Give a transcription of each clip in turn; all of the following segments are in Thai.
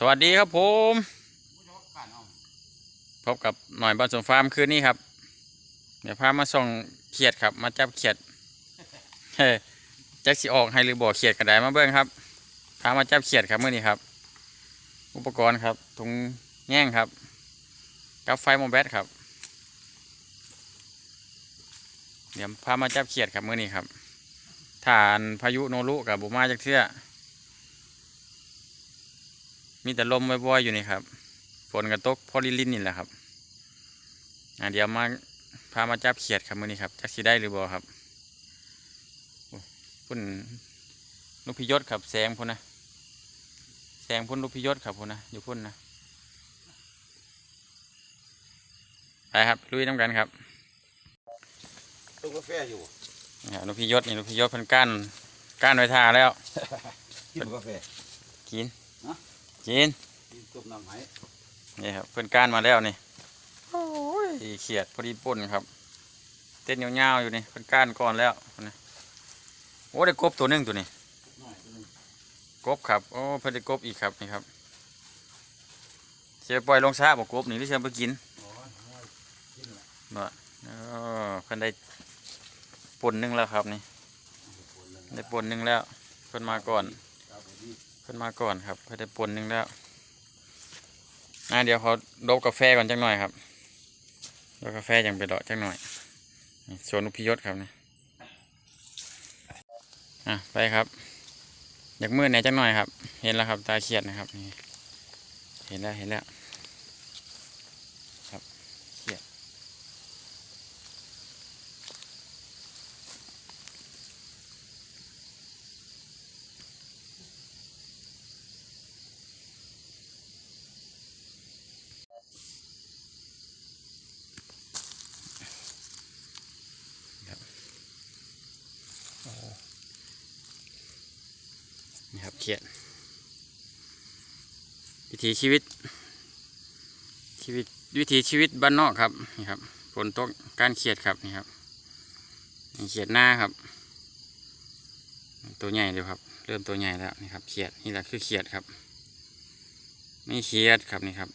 สวัสดีครับผม พบกับหน่อยบ้านสวนฟาร์มคืนนี้ครับ เดี๋ยวพามาส่งเขียดครับ มาจับเขียดเฮ้แจ็คสิออกให้หรือบ่อเขียดกระไดมาเบิ้งครับพามาจับเขียดครับเมื่อนี้ครับ อุปกรณ์ครับถุงแง่งครับกับไฟโมแบตครับ เดี๋ยวพามาจับเขียดครับเมื่อนี้ครับฐานพายุโนรุกับบุมาจากเทื่อ มีแต่ลมบ่อยๆอยู่นี่ครับฝนกระตกพอลิลินนี่แหละครับอะเดี๋ยวมาพามาจับเขียดครับมื้อนี้ครับจักสิได้หรือบ่ครับโอ้พุ่นลูกพิยศครับแสงพุ่นนะแสงพุ่นลูกพิยศครับพุ่นนะอยู่พุ่นนะไปครับลุยน้ำกันครับต้มกาแฟอยู่นี่ครับลูกพิยศนี่ลูกพิยศเพิ่นก้านก้านไว้ทาแล้วกินกาแฟกินฮะ กินกินต้มน้ำไหนี่ครับเพื่อนก้านมาแล้วนี่โอ้ยเขียดพอดีป่นครับ เต้นยาวๆอยู่นี่เพื่อนก้านก่อนแล้วนี่โอ้ได้กบตัวหนึงตัวนี้น้อยตัวหนึงกบครับโอ้เพื่อนได้กบอีกครับนี่ครับเชื่อปล่อยลงซาบอกกบนี่ที่เชื่อไปกินอ๋อน้อยกินละบ่เออเพื่อนได้ป่นหนึงแล้วครับนี่ปวดเลยได้ป่นหนึงแล้วเพื่อนมาก่อน ขึ้นมาก่อนครับเพื่อนได้ปนหนึงแล้วอะเดี๋ยวเขาดบกาแฟก่อนจังหน่อยครับดบกาแฟยังไปดอกจังหน่อยนี่สวนอุพิยศครับนี่อะไปครับอยากมืดเนี่ยจังหน่อยครับ เห็นแล้วครับตาเขียดนะครับนี่เห็นแล้วเห็นแล้วครับเขียด นี่ครับเขียดวิถีชีวิต ชีวิตวิถีชีวิตบ้านนอกครับนี่ครับฝนตกการเขียดครับนี่ครับเขียดหน้าครับ ตัวใหญ่เลยครับ เริ่มตัวใหญ่แล้วนี่ครับเขียดนี่แหละคือเขียดครับนี่เขียดครับนี่ครับ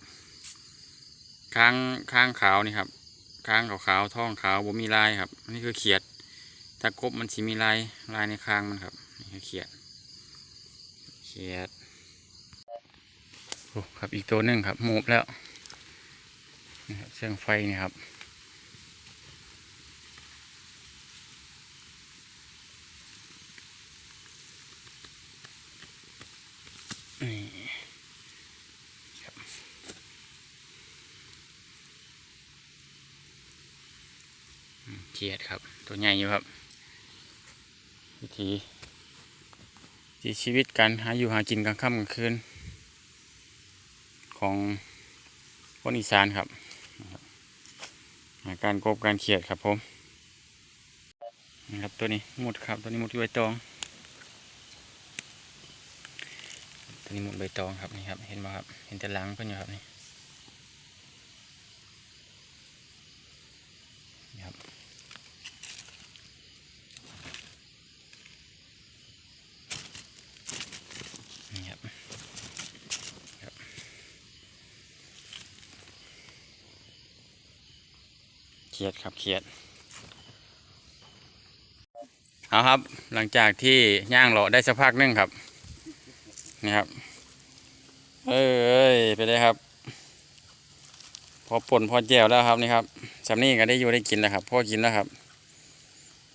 ค้างค้างขาวนี่ครับค้างขาวขาวๆท้องขาวบ่มีลายครับนนี่คือเขียดถ้ากบมันสีมีลายลายในคางมันครับนี่คือเขียด เขียดโอ้ครับอีกตัวหนึ่งครับหมูบแล้วนี่ครับเชียงไฟนี่ครับนี่เขียดครับ ตัวใหญ่อยู่ครับ วิธี ถีชีวิตการหาอยู่หากินกลางค่ำกลางคืน ของคนอีสานครับการกบการเขียดครับผมนะครับตัวนี้หมดครับตัวนี้หมดใบตอง ตัวนี้หมดใบตองครับนี่ครับ เห็นไหมครับ เห็นแต่หลังเพื่อนอยู่ครับนี่ครับ เขียดครับเครียดเอาครับ หลังจากที่ย่างเราได้สักพักนึงครับนี่ครับเอ้ยไปได้ครับ พอป่นพอแจวแล้วครับนี่ครับสำนี้ก็ได้อยู่ได้กินแล้วครับพ่อกินแล้วครับ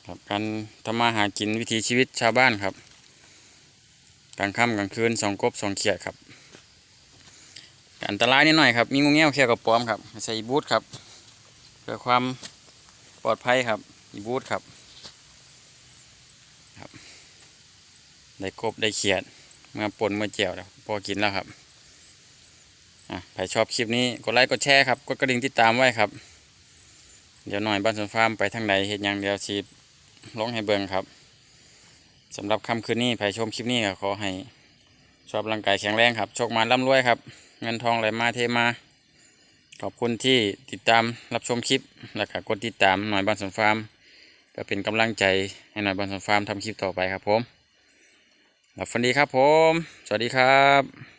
ครับการทำมาหากินวิถีชีวิตชาวบ้านครับกลางค่ำกลางคืนสองกบสองเขียดครับอันตรายนิดหน่อยครับมีงูเงี้ยวเขียวกับปอมครับใส่บูทครับ พื่อความปลอดภัยครับอีบูทครับครับ ได้กบได้เขียดเมื่อปนเมื่อเจียวแล้วพอกินแล้วครับอะใครชอบคลิปนี้กดไลค์กดแชร์ครับกดกระดิ่งติดตามไว้ครับ เดี๋ยวหน่อยบ้านสวนฟาร์มไปทางใดเห็นอย่างเดียวชีลงให้เบิ่งครับสำหรับค่ำคืนนี้ใครชมคลิปนี้ก็ขอให้ชอบร่างกายแข็งแรงครับโชคมาร่ำรวยครับ เงินทองไหลมาเทมา ขอบคุณที่ติดตามรับชมคลิปแล้วก็กดติดตามหน่อยบ้านสวนฟาร์มก็เป็นกำลังใจให้หน่อยบ้านสวนฟาร์มทำคลิปต่อไปครับผมหลับฝันดีครับผม สวัสดีครับ